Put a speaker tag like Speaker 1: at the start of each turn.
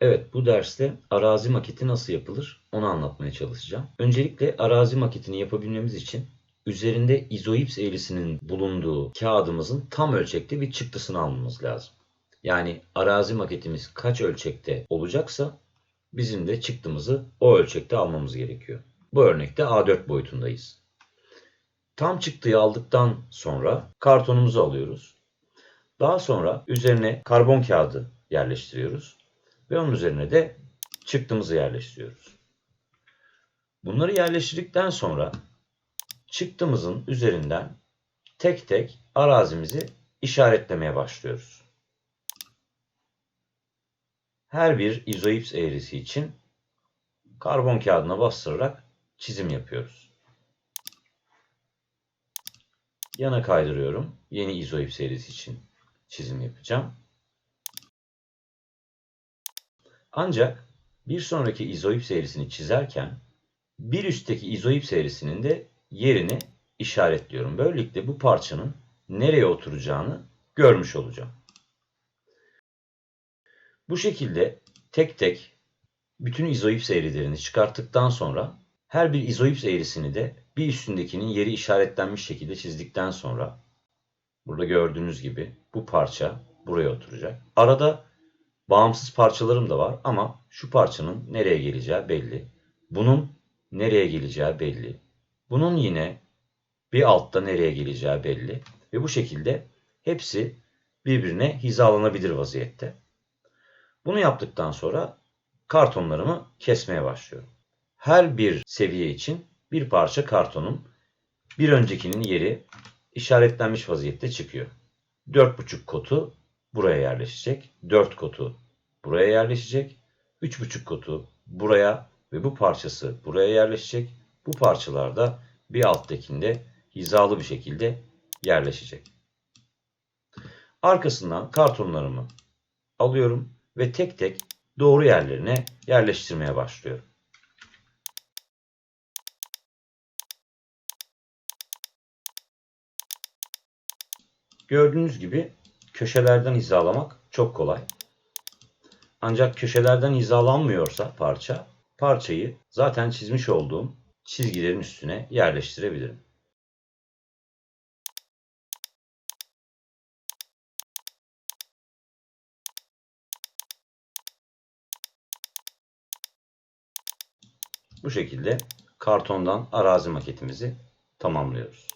Speaker 1: Evet, bu derste arazi maketi nasıl yapılır onu anlatmaya çalışacağım. Öncelikle arazi maketini yapabilmemiz için üzerinde izoips eğrisinin bulunduğu kağıdımızın tam ölçekte bir çıktısını almamız lazım. Yani arazi maketimiz kaç ölçekte olacaksa bizim de çıktımızı o ölçekte almamız gerekiyor. Bu örnekte A4 boyutundayız. Tam çıktıyı aldıktan sonra kartonumuzu alıyoruz. Daha sonra üzerine karbon kağıdı yerleştiriyoruz ve onun üzerine de çıktımızı yerleştiriyoruz. Bunları yerleştirdikten sonra çıktımızın üzerinden tek tek arazimizi işaretlemeye başlıyoruz. Her bir izoips eğrisi için karbon kağıdına bastırarak çizim yapıyoruz. Yana kaydırıyorum. Yeni izoips eğrisi için çizim yapacağım. Ancak bir sonraki izoips eğrisini çizerken bir üstteki izoips eğrisinin de yerini işaretliyorum. Böylelikle bu parçanın nereye oturacağını görmüş olacağım. Bu şekilde tek tek bütün izoips eğrilerini çıkarttıktan sonra her bir izoips eğrisini de bir üstündekinin yeri işaretlenmiş şekilde çizdikten sonra burada gördüğünüz gibi bu parça buraya oturacak. Arada bağımsız parçalarım da var ama şu parçanın nereye geleceği belli. Bunun nereye geleceği belli. Bunun yine bir altta nereye geleceği belli. Ve bu şekilde hepsi birbirine hizalanabilir vaziyette. Bunu yaptıktan sonra kartonlarımı kesmeye başlıyorum. Her bir seviye için bir parça kartonum bir öncekinin yeri işaretlenmiş vaziyette çıkıyor. 4,5 kotu buraya yerleşecek. 4 kotu buraya yerleşecek. 3,5 kotu buraya ve bu parçası buraya yerleşecek. Bu parçalar da bir alttakinde hizalı bir şekilde yerleşecek. Arkasından kartonlarımı alıyorum ve tek tek doğru yerlerine yerleştirmeye başlıyorum. Gördüğünüz gibi köşelerden hizalamak çok kolay. Ancak köşelerden hizalanmıyorsa parça, parçayı zaten çizmiş olduğum çizgilerin üstüne yerleştirebilirim. Bu şekilde kartondan arazi maketimizi tamamlıyoruz.